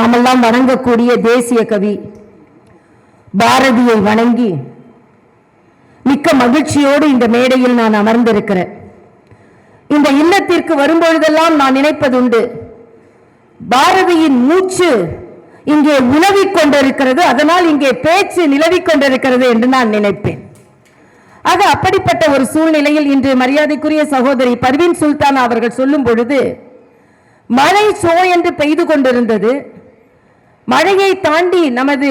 நாமெல்லாம் வணங்கக்கூடிய தேசிய கவி பாரதியை வணங்கி மிக்க மகிழ்ச்சியோடு இந்த மேடையில் நான் அமர்ந்திருக்கிறேன். இந்த இல்லத்திற்கு வரும்பொழுதெல்லாம் நான் நினைப்பதுண்டு பாரதியின் மூச்சு இங்கே உலவிக் கொண்டிருக்கிறது அதனால் இங்கே பேச்சு நிலவிக் கொண்டிருக்கிறது என்று நான் நினைப்பேன். ஆக அப்படிப்பட்ட ஒரு சூழ்நிலையில் இன்று மரியாதைக்குரிய சகோதரி பர்வீன் சுல்தான் அவர்கள் சொல்லும் பொழுது மழை சோ என்று பெய்து கொண்டிருந்தது மழையை தாண்டி நமது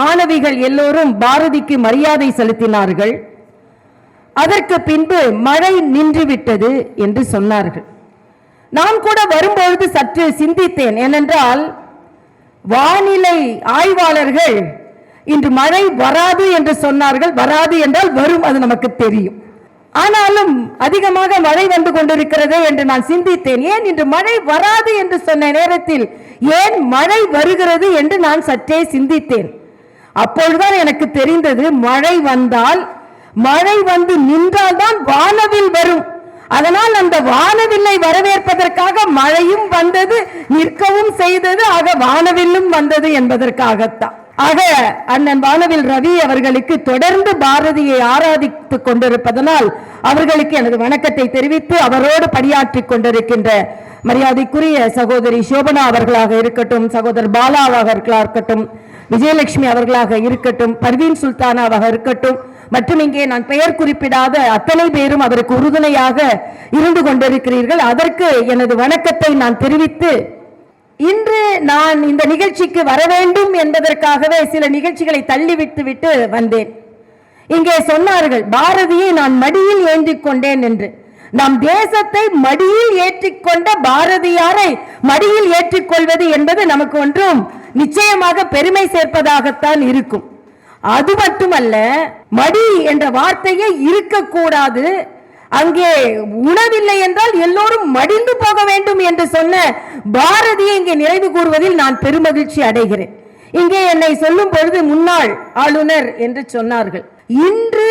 மாணவிகள் எல்லோரும் பாரதிக்கு மரியாதை செலுத்தினார்கள். அதற்கு பின்பு மழை நின்றுவிட்டது என்று சொன்னார்கள். நான் கூட வரும்பொழுது சற்று சிந்தித்தேன். ஏனென்றால் வானிலை ஆய்வாளர்கள் இன்று மழை வராது என்று சொன்னார்கள். வராது என்றால் வரும் அது நமக்கு தெரியும். ஆனாலும் அதிகமாக மழை வந்து கொண்டிருக்கிறதே என்று நான் சிந்தித்தேன். ஏன் இன்று மழை வராது என்று சொன்ன நேரத்தில் ஏன் மழை வருகிறது என்று நான் சற்றே சிந்தித்தேன். அப்பொழுதுதான் எனக்கு தெரிந்தது மழை வந்தால் மழை வந்து நின்றால்தான் வானவில் வரும். அதனால் அந்த வானவில்லை வரவேற்பதற்காக மழையும் வந்தது நிற்கவும் செய்தது ஆக வானவில்லும் வந்தது என்பதற்காகத்தான். ஆக அண்ணன் வானவில் ரவி அவர்களுக்கு தொடர்ந்து பாரதியை ஆராதித்துக் கொண்டிருப்பதனால் அவர்களுக்கு எனது வணக்கத்தை தெரிவித்து அவரோடு பணியாற்றிக் கொண்டிருக்கின்ற மரியாதைக்குரிய சகோதரி சோபனா அவர்களாக இருக்கட்டும் சகோதரர் பாலாவாக இருக்கட்டும் விஜயலட்சுமி அவர்களாக இருக்கட்டும் பர்வீன் சுல்தானாவாக இருக்கட்டும் மற்றும் இங்கே நான் பெயர் குறிப்பிடாத அத்தனை பேரும் அவருக்கு உறுதுணையாக இருந்து கொண்டிருக்கிறீர்கள். அதற்கு எனது வணக்கத்தை நான் தெரிவித்து இன்று நான் இந்த நிகழ்ச்சிக்கு வர வேண்டும் என்பதற்காகவே சில நிகழ்ச்சிகளை தள்ளிவிட்டு விட்டு வந்தேன். இங்கே சொன்னார்கள் பாரதியை நான் மடியில் ஏந்திக் கொண்டேன் என்று. நம் தேசத்தை மடியில் ஏற்றிக்கொண்ட பாரதியாரை மடியில் ஏற்றிக்கொள்வது என்பது நமக்கு ஒன்றும் நிச்சயமாக பெருமை சேர்ப்பதாகத்தான் இருக்கும். அது மட்டுமல்ல மடி என்ற வார்த்தையே இருக்கக்கூடாது. அங்கே உணவில்லை என்றால் எல்லோரும் மடிந்து போக வேண்டும் என்று சொன்ன பாரதியை இங்கே நிறைவு கூறுவதில் நான் பெருமகிழ்ச்சி அடைகிறேன். இங்கே என்னை சொல்லும் பொழுது முன்னாள் ஆளுநர் என்று சொன்னார்கள். இன்று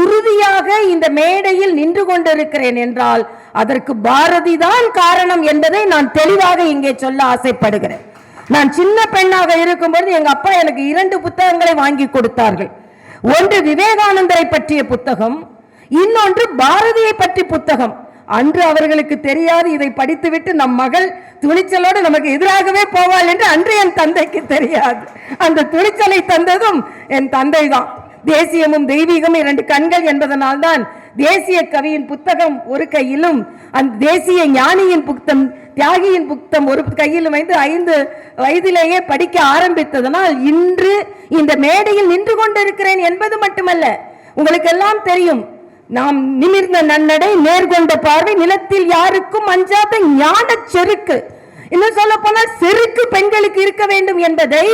உறுதியாக இந்த மேடையில் நின்று கொண்டிருக்கிறேன் என்றால் அதற்கு பாரதி தான் காரணம் என்பதை நான் தெளிவாக இங்கே சொல்ல ஆசைப்படுகிறேன். நான் சின்ன பெண்ணாக இருக்கும் பொழுது எங்க அப்பா எனக்கு இரண்டு புத்தகங்களை வாங்கி கொடுத்தார்கள். ஒன்று விவேகானந்தரை பற்றிய புத்தகம் இன்னொன்று பாரதியை பற்றி புத்தகம். அன்று அவர்களுக்கு தெரியாது இதை படித்துவிட்டு நம் மகள் துணிச்சலோடு நமக்கு எதிராகவே போவாள் என்று அன்று என் தந்தைக்கு தெரியாது. அந்த துணிச்சலை தந்ததும் என் தந்தை தான் தேசியமும் தெய்வீகமும் இரண்டு கண்கள் என்பதனால் தான் தேசிய கவியின் புத்தகம் ஒரு கையிலும் அந்த தேசிய ஞானியின் புத்தம் தியாகியின் புத்தம் ஒரு கையிலும் வைத்து ஐந்து வயதிலேயே படிக்க ஆரம்பித்ததனால் இன்று இந்த மேடையில் நின்று கொண்டிருக்கிறேன் என்பது மட்டுமல்ல. உங்களுக்கு எல்லாம் தெரியும் நாம் நிமிர்ந்த நன்னடை நேர்கொண்ட பார்வை நிலத்தில் யாருக்கும் அஞ்சாத ஞான செருக்கு. இன்னும் சொல்ல போனால் செருக்கு பெண்களுக்கு இருக்க வேண்டும் என்பதை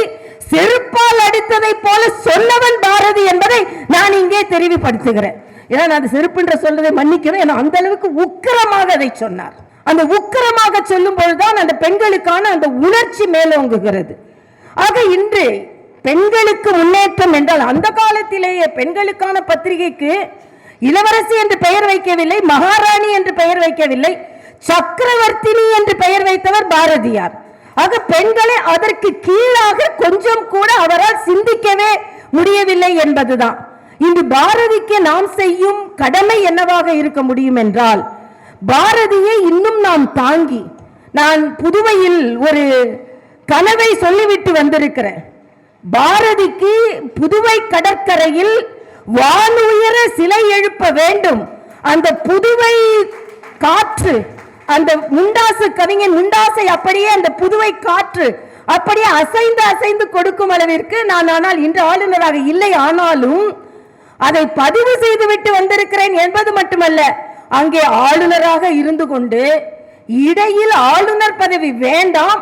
செருப்பால் அடித்ததை போல சொன்னவன் பாரதி என்பதை நான் இங்கே தெரிவுபடுத்துகிறேன். ஏன்னா நான் அந்த செருப்புன்ற சொல்றதை மன்னிக்கிறேன் ஏன்னா அந்த அளவுக்கு உக்கிரமாக அதை சொன்னார். அந்த உக்கிரமாக சொல்லும் பொழுதுதான் அந்த பெண்களுக்கான அந்த உணர்ச்சி மேலோங்குகிறது. ஆக இன்று பெண்களுக்கு முன்னேற்றம் என்றால் அந்த காலத்திலேயே பெண்களுக்கான பத்திரிகைக்கு இளவரசி என்று பெயர் வைக்கவில்லை மகாராணி என்று பெயர் வைக்கவில்லை சக்கரவர்த்தினி என்று பெயர் வைத்தவர் பாரதியார். ஆக பெண்களை அதற்கு கீழாக கொஞ்சம் கூட அவரால் சிந்திக்கவே முடியவில்லை என்பதுதான். இன்று பாரதிக்கு நாம் செய்யும் கடமை என்னவாக இருக்க முடியும் என்றால் பாரதியை இன்னும் நாம் தாங்கி நான் புதுவையில் ஒரு கனவை சொல்லிவிட்டு வந்திருக்கிறேன். பாரதிக்கு புதுவை கடற்கரையில் வானுயர சிலை எழுப்ப வேண்டும். அந்த புதுவை காற்று அந்த முண்டாசு கவிஞன் முண்டாசை அப்படியே அந்த புதுவை காற்று அப்படியே அசைந்து அசைந்து கொடுக்கும் அளவிற்கு நான் ஆனால் இன்று ஆளுநராக இல்லை. ஆனாலும் அதை பதிவு செய்து விட்டு வந்திருக்கிறேன் என்பது மட்டுமல்ல அங்கே ஆளுநராக இருந்து கொண்டு இடையில் ஆளுநர் பதவி வேண்டாம்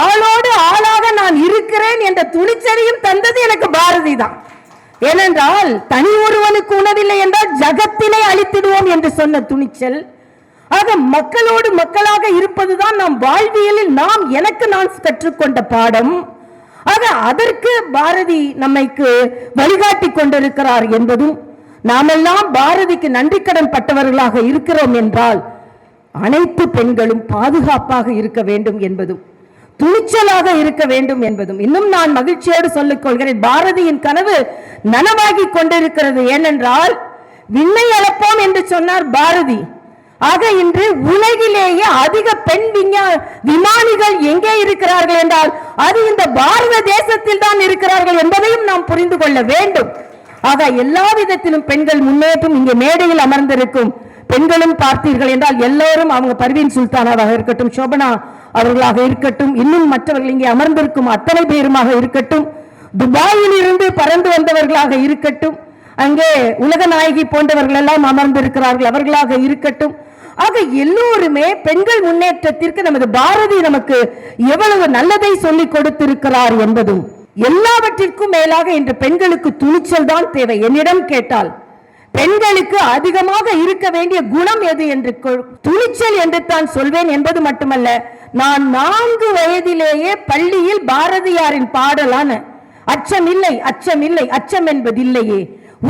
ஆளோடு ஆளாக நான் இருக்கிறேன் என்ற துணிச்சலையும் தந்தது எனக்கு பாரதி தான். ஏனென்றால் தனி ஒருவனுக்கு உணவில்லை என்றால் ஜகத்தினை அழித்திடுவோம் என்று சொன்ன துணிச்சல் ஆக மக்களோடு மக்களாக இருப்பதுதான் நாம் வாழ்வியலில் நாம் எனக்கு நான் கற்றுக்கொண்ட பாடம். ஆக அதற்கு பாரதி நம்மைக்கு வழிகாட்டி கொண்டிருக்கிறார் என்பதும் நாமெல்லாம் பாரதிக்கு நன்றிக்கடன் பட்டவர்களாக இருக்கிறோம் என்றால் அனைத்து பெண்களும் பாதுகாப்பாக இருக்க வேண்டும் என்பதும் துணிச்சலாக இருக்க வேண்டும் என்பதும். இன்னும் நான் மகிழ்ச்சியோடு சொல்லிக் கொள்கிறேன் பாரதியின் கனவு நனவாகி கொண்டிருக்கிறது. ஏனென்றால் விண்ணை அளப்போம் என்று சொன்னார் பாரதி. ஆக இன்று உலகிலேயே அதிக பெண் விஞ்ஞா விமானிகள் எங்கே இருக்கிறார்கள் என்றால் அது இந்த பாரத தேசத்தில் தான் இருக்கிறார்கள் என்பதையும் நாம் புரிந்து கொள்ள வேண்டும். ஆக எல்லா விதத்திலும் பெண்கள் முன்னேற்றம் இங்கே மேடையில் அமர்ந்திருக்கும். பெண்களும் பார்த்தீர்கள் என்றால் எல்லோரும் அவங்க பர்வீன் சுல்தானாவாக இருக்கட்டும் சோபனா அவர்களாக இருக்கட்டும் இன்னும் மற்றவர்கள் இங்கே அமர்ந்திருக்கும் அத்தனை பேருமாக இருக்கட்டும் துபாயில் இருந்து பறந்து வந்தவர்களாக இருக்கட்டும் அங்கே உலக நாயகி போன்றவர்கள் எல்லாம் அமர்ந்திருக்கிறார்கள் அவர்களாக இருக்கட்டும் ஆக எல்லோருமே பெண்கள் முன்னேற்றத்திற்கு நமது பாரதி நமக்கு எவ்வளவு நல்லதை சொல்லிக் கொடுத்திருக்கிறார் என்பதும் எல்லாவற்றிற்கும் மேலாக இன்று பெண்களுக்கு துணிச்சல் தான் தேவை. என்னிடம் கேட்டால் பெண்களுக்கு அதிகமாக இருக்க வேண்டிய குணம் எது என்று துணிச்சல் என்று தான் சொல்வேன் என்பது மட்டுமல்ல நான் நான்கு வயதிலேயே பள்ளியில் பாரதியாரின் பாடலான அச்சம் இல்லை அச்சம் இல்லை அச்சம் என்பதில்லையே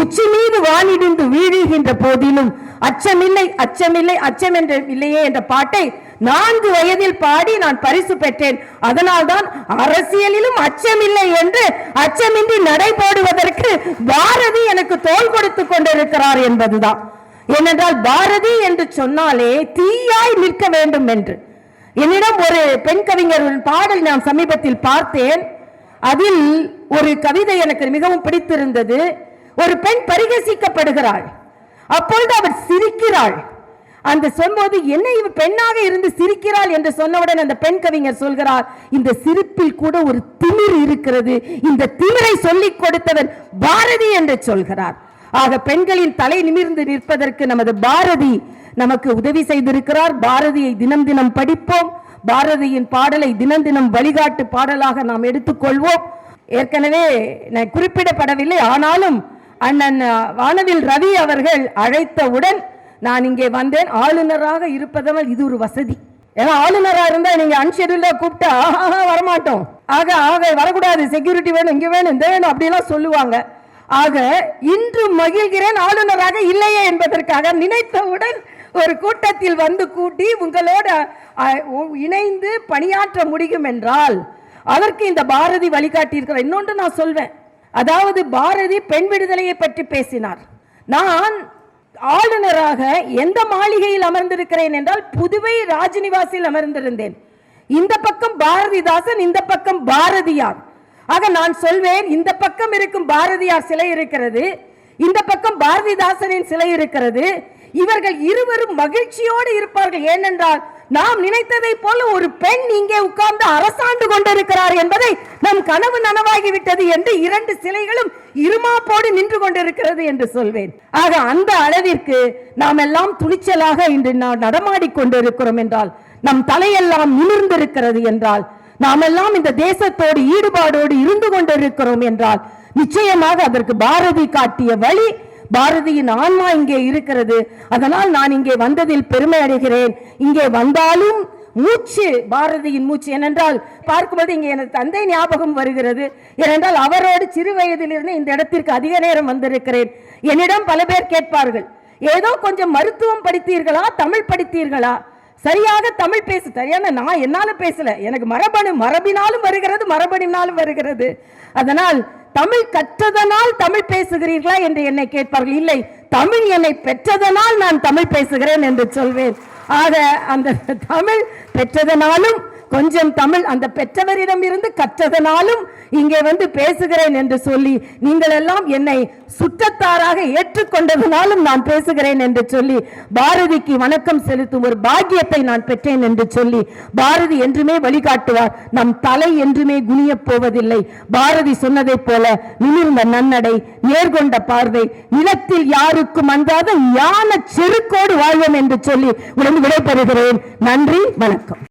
உச்சி மீது வானிடிந்து வீழுகின்ற போதிலும் அச்சமில்லை அச்சமில்லை அச்சம் என்ற இல்லையே என்ற பாட்டை நான்கு வயதில் பாடி நான் பரிசு பெற்றேன். அதனால்தான் அரசியலிலும் அச்சமில்லை என்று அச்சமின்றி நடைபோடுவதற்கு பாரதி எனக்கு தோல் கொடுத்து கொண்டிருக்கிறார் என்பதுதான். ஏனென்றால் பாரதி என்று சொன்னாலே தீயாய் நிற்க வேண்டும் என்று. என்னிடம் ஒரு பெண் கவிஞர் பாடல் நான் சமீபத்தில் பார்த்தேன். அதில் ஒரு கவிதை எனக்கு மிகவும் பிடித்திருந்தது. ஒரு பெண் பரிகசிக்கப்படுகிறாள். அப்பொழுது அவர் சிரிக்கிறாள். அந்த சொல்லும்போது என்ன இவ பெண்ணாக இருந்து சிரிக்கிறாள்? என்று சொன்னவுடன் அந்த பெண் கவிஞர் சொல்கிறார் இந்த சிரிப்பில் கூட ஒரு திமிர் இருக்கிறது. இந்த திமிரை சொல்லிக் கொடுத்தவர் பாரதி என்று சொல்கிறார். ஆக பெண்களின் தலை நிமிர்ந்து நிற்பதற்கு நமது பாரதி நமக்கு உதவி செய்திருக்கிறார். பாரதியை தினம் தினம் படிப்போம். பாரதியின் பாடலை தினம் தினம் வழிகாட்டு பாடலாக நாம் எடுத்துக்கொள்வோம் ஏற்கனவே நான் குறிப்பிடப்படவில்லை ஆனாலும் அண்ணன் வானவில் ரவி அவர்கள் அழைத்தவுடன் நான் இங்கே வந்தேன். ஆளுநராக இருப்பதனால் இது ஒரு வசதி. ஏன்னா ஆளுநரா இருந்தா நீங்க அன்ஷெடியூல்ல கூப்பிட்டா வரமாட்டோம். ஆக ஆக வரக்கூடாது. செக்யூரிட்டி வேணும் இங்க வேணும் இந்த வேணும் அப்படிலாம் சொல்லுவாங்க. ஆக இன்று மகிழ்கிறேன் ஆளுநராக இல்லையே என்பதற்காக நினைத்தவுடன் ஒரு கூட்டத்தில் வந்து கூட்டி உங்களோட இணைந்து பணியாற்ற முடியும் என்றால் அதற்கு இந்த பாரதி வழிகாட்டியிருக்கிறார். இன்னொன்று நான் சொல்வேன். அதாவது பாரதி பெண் விடுதலையை பற்றி பேசினார். நான் ஆளுநராக எந்த மாளிகையில் அமர்ந்திருக்கிறேன் என்றால் புதுவை ராஜ்நிவாசில் அமர்ந்திருந்தேன். இந்த பக்கம் பாரதிதாசன் இந்த பக்கம் பாரதியார். ஆக நான் சொல்வேன் இந்த பக்கம் இருக்கும் பாரதியார் சிலை இருக்கிறது இந்த பக்கம் பாரதிதாசனின் சிலை இருக்கிறது. இவர்கள் இருவரும் மகிழ்ச்சியோடு இருப்பார்கள். ஏனென்றால் நாம் நினைத்ததை போல ஒரு பெண் இங்கே உட்கார்ந்து அரசாண்டு கொண்டிருக்கிறார் என்பதை நம் கனவு நனவாகி விட்டது என்று இரண்டு சிலைகளும் இருமாப்போடு நின்று கொண்டிருக்கிறது என்று சொல்வேன். ஆக அந்த அளவிற்கு நாம் எல்லாம் துணிச்சலாக இன்று நாம் நடமாடி கொண்டிருக்கிறோம் என்றால் நம் தலையெல்லாம் நிமிர்ந்திருக்கிறது என்றால் நாம் எல்லாம் இந்த தேசத்தோடு ஈடுபாடோடு இருந்து கொண்டிருக்கிறோம் என்றால் நிச்சயமாக அதற்கு பாரதி காட்டிய வழி பாரதியின் ஆன்மா இங்கே இருக்கிறது. அதனால் நான் இங்கே வந்ததில் பெருமை அடைகிறேன். இங்கே வந்தாலும் மூச்சு பாரதியின் மூச்சு. ஏனென்றால் பார்க்கும்போது இங்கே எனது தந்தை ஞாபகம் வருகிறது. ஏனென்றால் அவரோடு சிறு வயதிலிருந்து இந்த இடத்திற்கு அதிக நேரம் வந்திருக்கிறேன். என்னிடம் பல பேர் கேட்பார்கள். ஏதோ கொஞ்சம் மருத்துவம் படித்தீர்களா தமிழ் படித்தீர்களா? சரியாக தமிழ் பேசு. சரியான நான் என்னால பேசல. எனக்கு மரபணு மரபினாலும் வருகிறது மரபணினாலும் வருகிறது. அதனால் தமிழ் கற்றதனால் தமிழ் பேசுகிறீர்களா என்று என்னை கேட்பார்கள். இல்லை தமிழ் என்னை பெற்றதனால் நான் தமிழ் பேசுகிறேன் என்று சொல்வேன். ஆக அந்த தமிழ் பெற்றதனாலும் கொஞ்சம் தமிழ் அந்த பெற்றவரிடம் இருந்து கற்றதனாலும் இங்கே வந்து பேசுகிறேன் என்று சொல்லி நீங்கள் எல்லாம் என்னை சுற்றத்தாராக ஏற்றுக்கொண்டதனாலும் நான் பேசுகிறேன் என்று சொல்லி பாரதிக்கு வணக்கம் செலுத்தும் ஒரு பாக்கியத்தை நான் பெற்றேன் என்று சொல்லி பாரதி என்றுமே வழிகாட்டுவார். நம் தலை என்றுமே குனியப் போவதில்லை. பாரதி சொன்னதைப் போல நிமிர்ந்த நன்னடை நேர்கொண்ட பார்வை நிலத்தில் யாருக்கும் அன்றாத ஞான செருக்கோடு வாழ்வோம் என்று சொல்லி உடன் விடைபெறுகிறேன். நன்றி வணக்கம்.